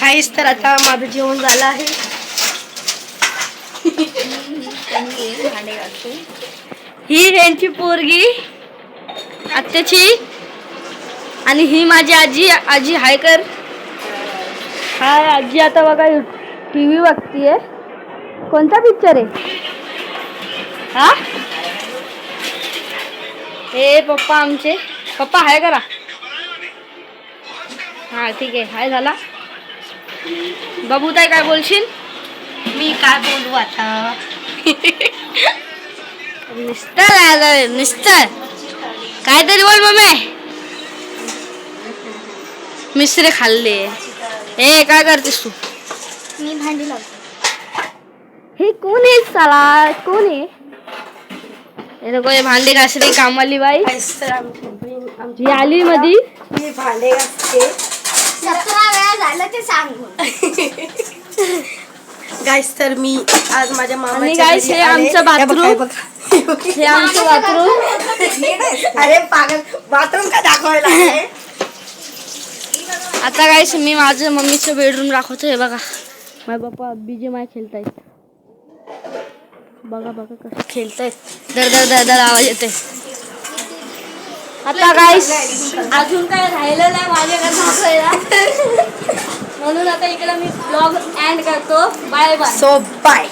काहीच तर आता माझं जेवण झालं आहे. ही यांची पोरगी आत्याची आणि ही माझी आजी आजी हाय कर. हाय आजी आता बघा टी व्ही बघतीये. कोणता पिक्चर आहे? हा? हे पप्पा आमचे. पप्पा हाय करा. हा ठीक आहे. हाय झाला. बाबू ताई काय बोलशील? मी काय बोलू आता? मिस्टर आलं मिस्टर काहीतरी बोल मम्मी मिसरे खाल्ले. ए काय करतेस तू? मी भांडी लावते. हे कोण आहे साला? कोण आहे? हे हे भांडे घासली कामाली बाई. आमची आली मधी. मी भांडे घासते. सतरा वेळा झालं ते सांगू गाईस तर मी आज माझ्या guys, घरी हे. आमचं bathroom. हे आमचं बाथरूम अरे पागल बाथरूम का दाखवायला आहे? आता काय मी माझं मम्मीचं बेडरूम दाखवतो हे बघा. माझे पप्पा बीजे माय खेळतायत. बघा बघा कसं. खेळतायत दर दर दर दर आवाज येते आता काय अजून काय राहिलं नाही माझ्याकडे म्हणून आता इकडे मी ब्लॉग एंड करतो. Bye bye so bye